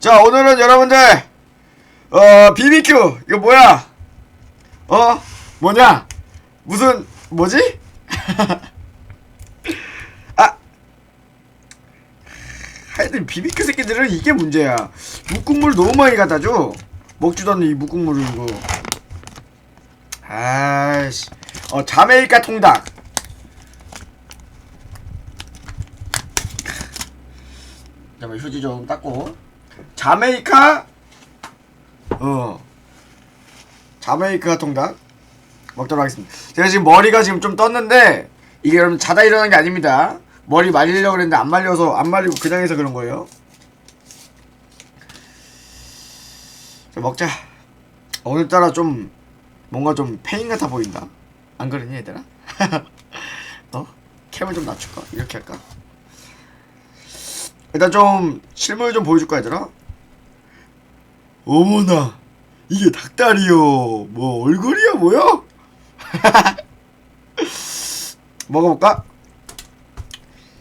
자 오늘은 여러분들 어 BBQ 이거 뭐야? 어? 뭐냐? 무슨 뭐지? 아! 하여튼 BBQ 새끼들은 이게 문제야. 묵국물 너무 많이 갖다 줘. 먹지도 않는 이 묵국물을 이거. 아이씨. 어 자메이카 통닭. 잠깐만 휴지 좀 닦고 자메이카 어 자메이카 통닭 먹도록 하겠습니다 제가 지금 머리가 지금 좀 떴는데 이게 여러분 자다 일어난 게 아닙니다 머리 말리려고 그랬는데 안 말려서 안 말리고 그냥 해서 그런 거예요 자 먹자 오늘따라 좀 뭔가 좀 페인 같아 보인다 안 그러니 얘들아? 어? 캠을 좀 낮출까? 이렇게 할까? 일단 좀 실물 좀 보여줄까 얘들아? 어머나 이게 닭다리요. 뭐 얼굴이야 뭐야? 먹어볼까?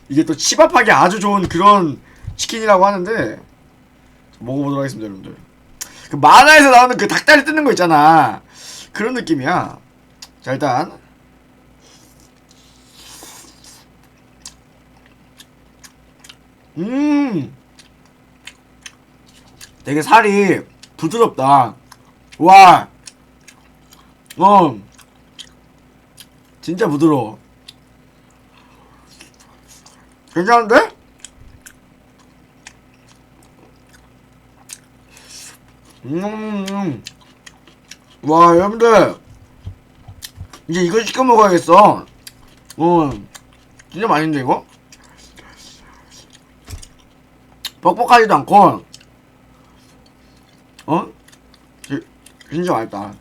이게 또 치밥하기 아주 좋은 그런 치킨이라고 하는데 먹어보도록 하겠습니다 여러분들. 그 만화에서 나오는 그 닭다리 뜯는 거 있잖아. 그런 느낌이야. 자 일단. 음! 되게 살이 부드럽다 와 어, 진짜 부드러워 괜찮은데? 음, 와, 여러분들. 이제 이거 시켜 먹어야겠어. 어, 진짜 맛있는데, 이거? 뻑뻑하지도 않고, 어? 지- 진짜 맛있다.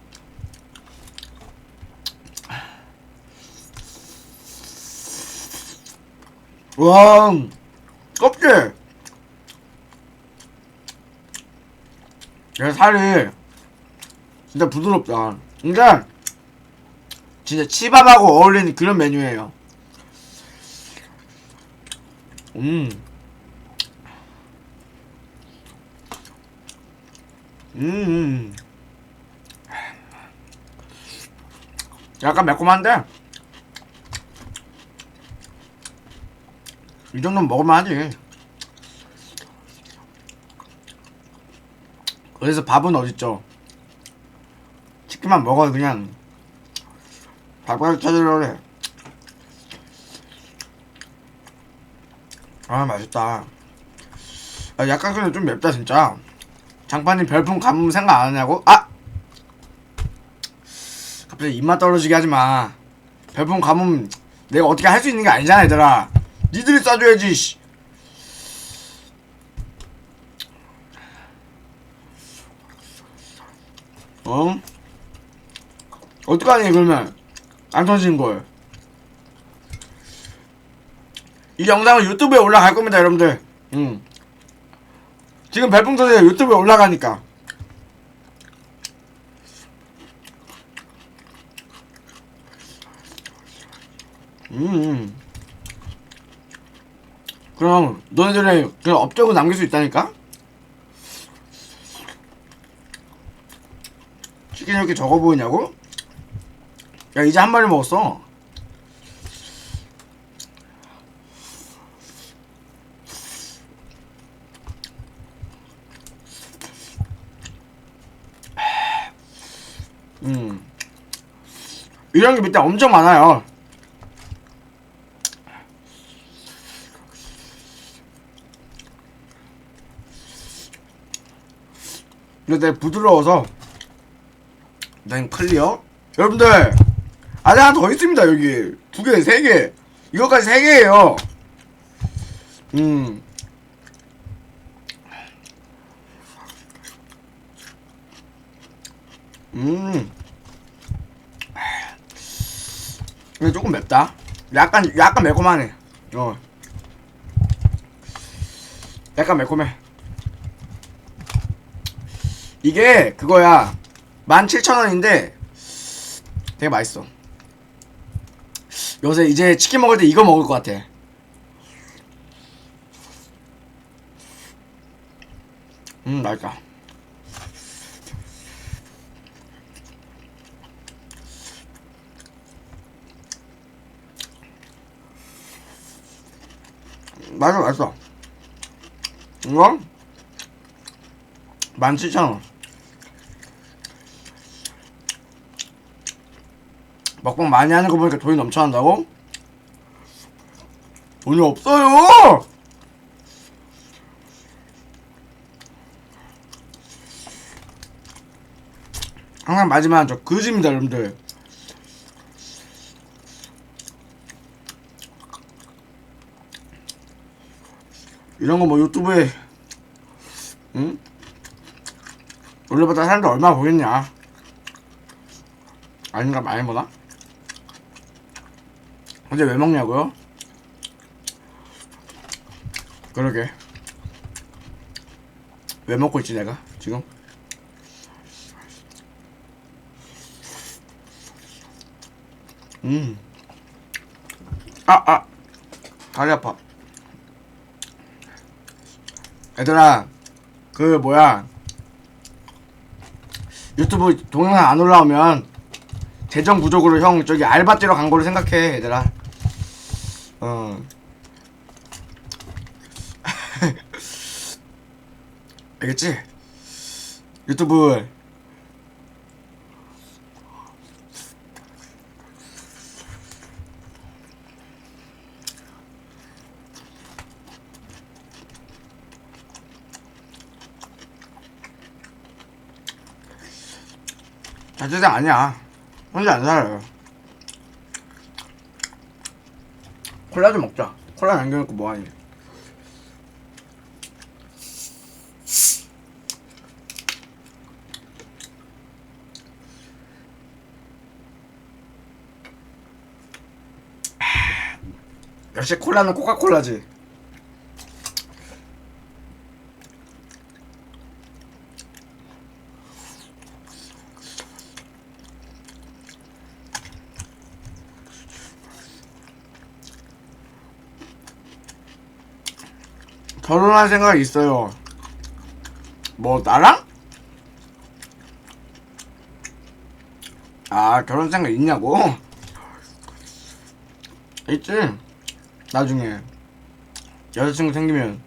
와, 껍질! 얘 살이 진짜 부드럽다. 근데 진짜 치밥하고 어울리는 그런 메뉴예요. 음. 음. 약간 매콤한데 이 정도면 먹을만하지. 그래서 밥은 어딨죠? 치킨만 먹어도 그냥 밥을 찾으려 그래. 아 맛있다. 아, 약간 근데 좀 맵다 진짜. 장판님 별풍 가뭄 생각 안 하냐고? 아! 갑자기 입맛 떨어지게 하지 마. 별풍 가뭄 내가 어떻게 할 수 있는 게 아니잖아 얘들아. 니들이 싸줘야지. 씨. 어? 어떡하니 그러면 안 터지는 걸. 이 영상은 유튜브에 올라갈 겁니다 여러분들. 음. 지금 별풍 터지가 유튜브에 올라가니까. 음. 그럼 너네들의 그 업적을 남길 수 있다니까? 치킨 이렇게 적어 보이냐고? 야 이제 한 마리 먹었어. 음 이런 게 밑에 엄청 많아요. 근데 부드러워서 난 클리어 여러분들 아직 하나 더 있습니다 여기 두 개, 세 개. 이거까지 세 개예요. 음. 음. 근데 조금 맵다. 약간 약간 매콤하네. 어. 약간 매콤해. 이게 그거야. 17,000원인데 되게 맛있어. 요새 이제 치킨 먹을 때 이거 먹을 것 같아. 음 맛있다 맛있어 맛있어 이거 17,000원 먹방 많이 하는 거 보니까 돈이 넘쳐난다고? 돈이 없어요! 항상 마지막 저 그지입니다 여러분들 이런 거 뭐 유튜브에 응? 올려봤자 사람들 얼마나 보겠냐 아닌가 많이 보나? 근데 왜 먹냐고요? 그러게 왜 먹고 있지 내가 지금? 음. 아, 아. 다리 아파. 얘들아, 그, 뭐야. 유튜브 동영상 안 올라오면, 재정 부족으로 형, 저기 알바지로 간 거로 생각해, 얘들아. 어. 알겠지? 유튜브 자취생 아니야. 혼자 안 살아요. 콜라 좀 먹자. 콜라 남겨놓고 뭐하니? 역시 콜라는 코카콜라지. 결혼할 생각 있어요. 뭐 나랑? 아 결혼 생각 있냐고? 있지. 나중에 여자친구 생기면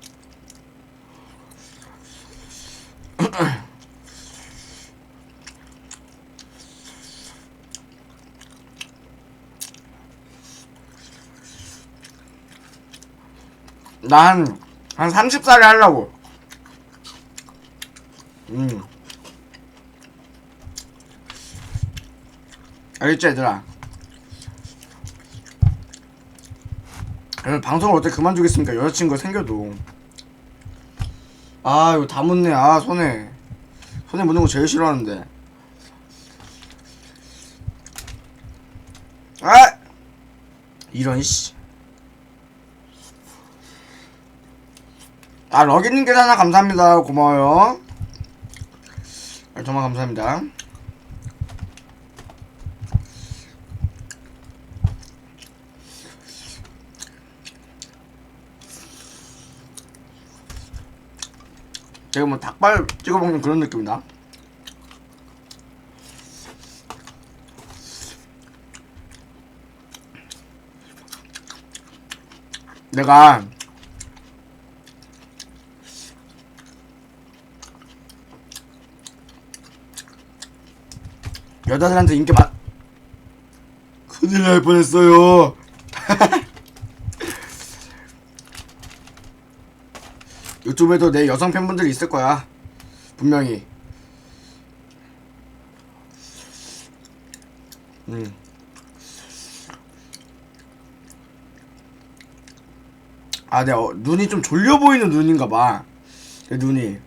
난 한 30살에 하려고. 음. 알겠지, 얘들아? 방송을 어떻게 그만두겠습니까? 여자친구가 생겨도. 아, 이거 다 묻네. 아, 손에. 손에 묻는 거 제일 싫어하는데. 아! 이런, 씨. 아 러기님 계산나 감사합니다. 고마워요. 아, 정말 감사합니다. 제가 뭐 닭발 찍어 먹는 그런 느낌이다. 내가 여자들한테 인기 많 큰일 날 뻔했어요 유튜브에도 내 여성 팬분들이 있을 거야 분명히 음. 아, 내 어, 눈이 좀 졸려 보이는 눈인가 봐. 내 눈이.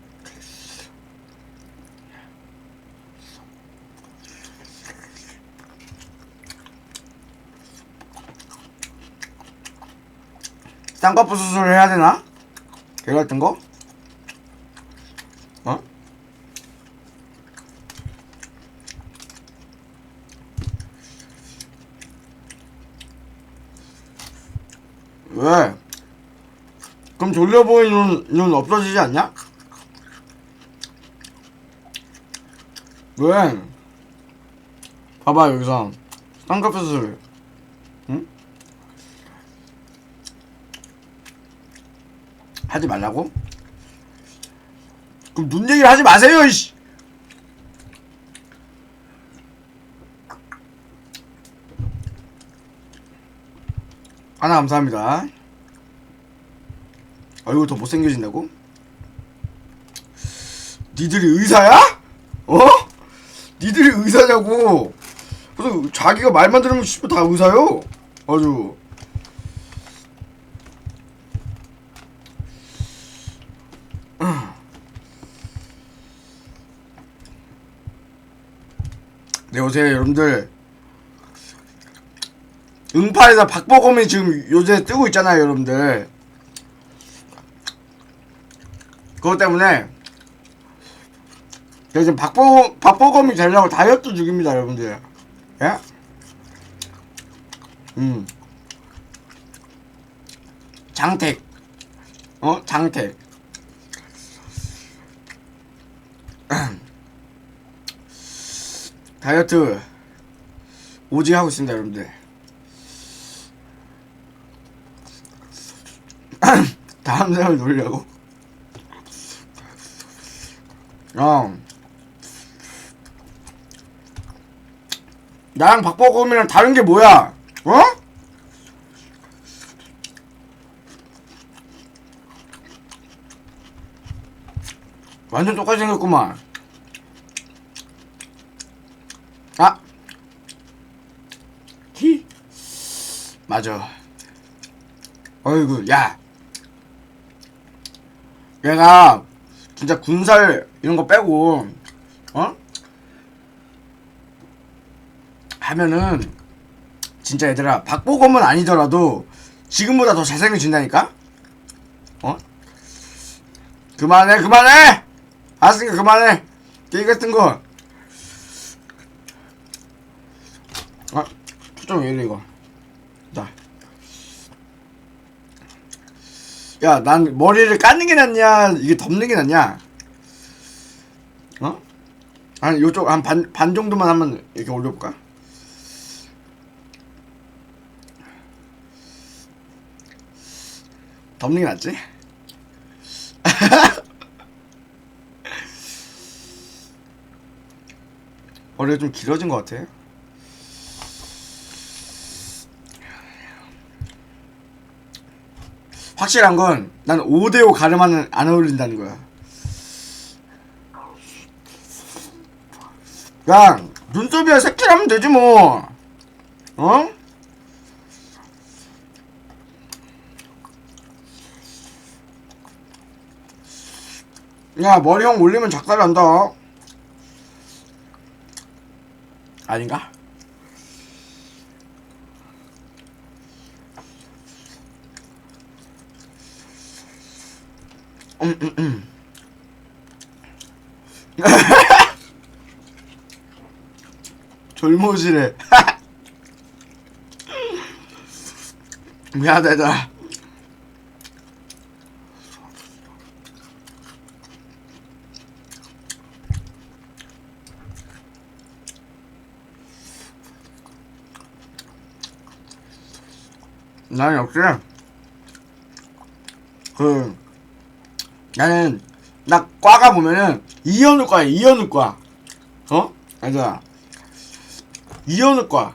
쌍꺼풀 수술을 해야 되나? 걔 같은 거? 어? 왜? 그럼 졸려 보이는 눈, 눈 없어지지 않냐? 왜? 봐봐 여기서 쌍꺼풀 응? 하지 말라고? 그럼 눈 얘기를 하지 마세요 이씨 하나 감사합니다 얼굴 더 못생겨진다고? 니들이 의사야? 어? 니들이 의사냐고 그래서 자기가 말만 들으면 다 의사요 아주 요새 여러분들 응팔에서 박보검이 지금 요새 뜨고 있잖아요 여러분들. 그것 때문에 지금 박보, 박보검이 되려고 다이어트 중입니다 여러분들. 예? 음. 장택. 어? 장택 다이어트 오직 하고 있습니다 여러분들. 다음 사람을 노리려고. 어. 나랑 박보검이랑 다른 게 뭐야? 어? 완전 똑같이 생겼구만 아 히 맞아. 어이구 야. 얘가 진짜 군살 이런 거 빼고 어? 하면은 진짜 얘들아 박보검은 아니더라도 지금보다 더 잘생겨진다니까? 어? 그만해 그만해! 알았으니까 그만해! 게임 같은 거. 아, 초점 왜 이래 이거 자. 야, 난 머리를 까는 게 낫냐, 이게 덮는 게 낫냐? 어? 한 요쪽 한 반 반 정도만 한번 이렇게 올려볼까? 덮는 게 낫지? 머리가 좀 길어진 것 같아. 확실한 건 난 5대5 가르마는 안 어울린다는 거야. 야, 눈썹이야 새끼라면 되지 뭐. 어? 야, 머리형 올리면 작살이 난다. 아닌가? 음, 음, 음. 젊어지래. 미안하다. 나는 역시 그 나는 나 과가 보면은 이현우과야 이현우과. 어? 아니다 이현우과.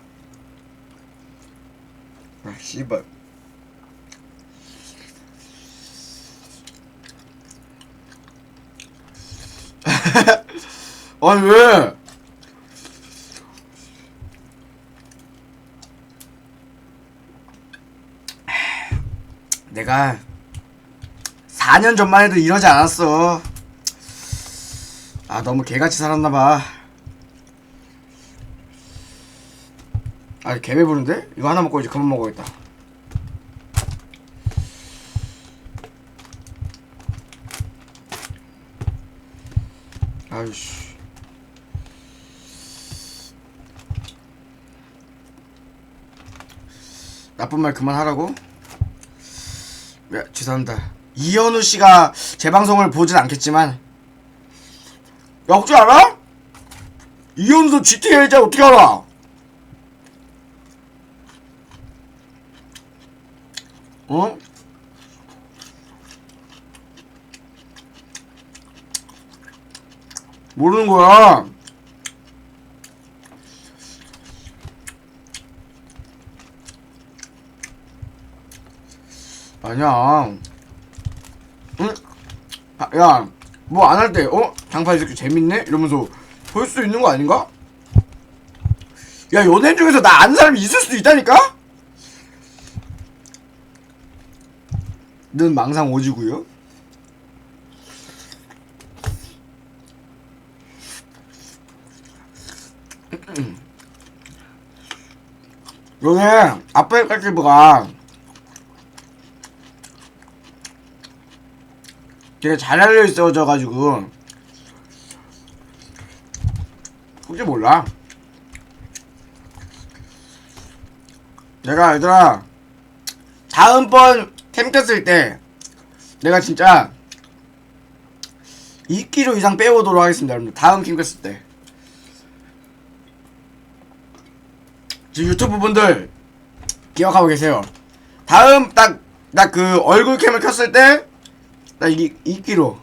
아 씨발. 아니 왜? 내가 4년 전만 해도 이러지 않았어. 아, 너무 개같이 살았나봐. 아, 개 배부른데? 이거 하나 먹고 이제 그만 먹어야겠다. 아이씨. 나쁜 말 그만하라고? 야, 죄송합니다. 이현우 씨가 제 방송을 보진 않겠지만 야 혹시 알아? 이현수 GTA 할자 어떻게 알아? 어? 모르는 거야. 아니야. 야, 뭐 안 할 때, 어? 장파 이렇게 재밌네? 이러면서 볼 수 있는 거 아닌가? 야, 연예인 중에서 나 아는 사람이 있을 수도 있다니까? 는 망상 오지고요. 여기 아빠 깔집가 되게 잘 알려 있어져가지고. 혹시 몰라. 내가 얘들아 다음번 캠 켰을 때 내가 진짜 2kg 이상 빼오도록 하겠습니다 여러분들. 다음 캠 켰을 때. 지금 유튜브 분들 기억하고 계세요. 다음 딱딱그 얼굴 캠을 켰을 때 나 이게 2kg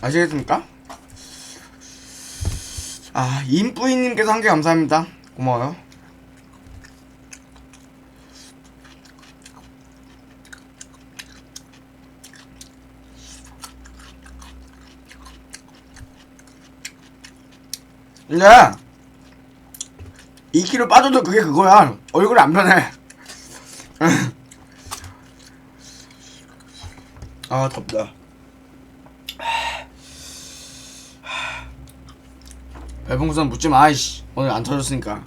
아시겠습니까? 아 임뿌이님께서 한 개 감사합니다. 고마워요. 근데 2kg 빠져도 그게 그거야 얼굴이 안 변해 아 덥다 별풍선 묻지 마, 이씨. 오늘 안 터졌으니까.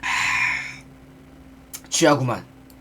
취하구만.